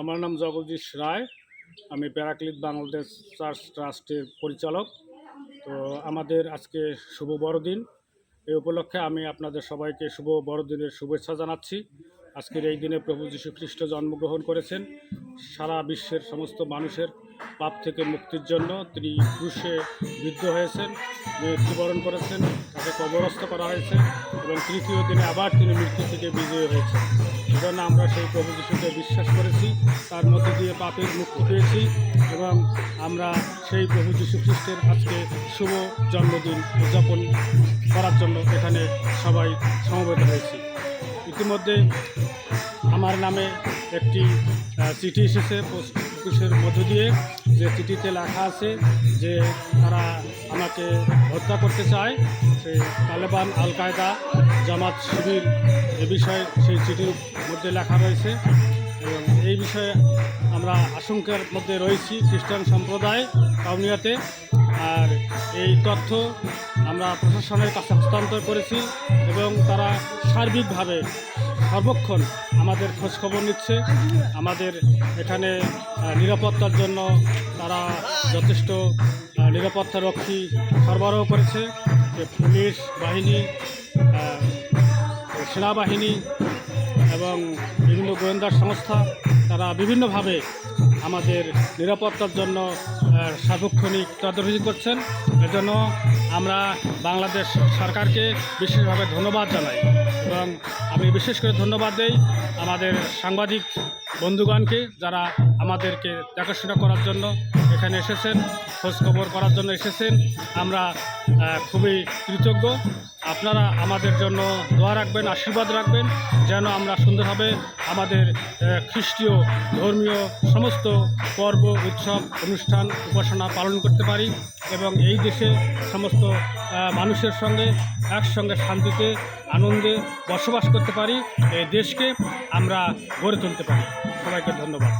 আমার নাম জগদীশ রায়। আমি প্যারাক্লিত বাংলাদেশ চার্চ ট্রাস্টের পরিচালক। তো আমাদের আজকে শুভ বড়দিন। এই উপলক্ষে আমি আপনাদের সবাইকে শুভ বড়দিনের শুভেচ্ছা জানাচ্ছি। আজকের এই দিনে প্রভু যীশু খ্রিস্ট জন্মগ্রহণ করেছেন। সারা বিশ্বের সমস্ত মানুষের পাপ থেকে মুক্তির জন্য তিনি ক্রুশে বিদ্ধ হয়েছেন, মৃত্যুবরণ করেছেন, তাকে কবরস্থ করা হয়েছে এবং তৃতীয় দিনে আবার তিনি মৃত্যু থেকে বিজয়ী হয়েছেন। সেজন্য আমরা সেই প্রভু যিশুকে বিশ্বাস করেছি, তার মধ্যে দিয়ে পাপের মুক্তি পেয়েছি এবং আমরা সেই প্রভু যীশু খ্রিস্টের আজকে শুভ জন্মদিন উদযাপন করার জন্য এখানে সবাই সমবেত হয়েছি। ইতিমধ্যে আমার নামে একটি চিঠি এসেছে, পোস্ট অফিসের মধ্য দিয়ে যে চিঠিতে লেখা আছে যে তারা আমাকে হত্যা করতে চায়, সেই তালেবান আল কায়দা জামাত শিবির এ বিষয়ে সেই চিঠির মধ্যে লেখা রয়েছে এবং এই বিষয়ে আমরা আশঙ্কার মধ্যে রয়েছি খ্রিস্টান সম্প্রদায় কাউনিয়াতে। আর এই তথ্য আমরা প্রশাসনের কাছে হস্তান্তর করেছি এবং তারা সার্বিকভাবে সর্বক্ষণ আমাদের খোঁজখবর নিচ্ছে। আমাদের এখানে নিরাপত্তার জন্য তারা যথেষ্ট নিরাপত্তা রক্ষী সরবরাহ করেছে। যে পুলিশ বাহিনী সেনাবাহিনী এবং বিভিন্ন গোয়েন্দা সংস্থা তারা বিভিন্নভাবে আমাদের নিরাপত্তার জন্য সার্বক্ষণিক তদারকি করছেন। এজন্য আমরা বাংলাদেশ সরকারকে বিশেষভাবে ধন্যবাদ জানাই এবং আমি বিশেষ করে ধন্যবাদ দেই আমাদের সাংবাদিক বন্ধুগণকে যারা আমাদেরকে দেখাশোনা করার জন্য এখানে এসেছেন খোঁজখবর করার জন্য এসেছেন। আমরা খুবই কৃতজ্ঞ। আপনারা আমাদের জন্য দোয়া রাখবেন, আশীর্বাদ রাখবেন, যেন আমরা সুন্দরভাবে আমাদের খ্রিস্টীয় ধর্মীয় সমস্ত পর্ব, উৎসব, অনুষ্ঠান, উপাসনা পালন করতে পারি এবং এই দেশে সমস্ত মানুষের সঙ্গে একসঙ্গে শান্তিতে, আনন্দে বসবাস করতে পারি। এই দেশকে আমরা গড়ে তুলতে পারি। সবাইকে ধন্যবাদ।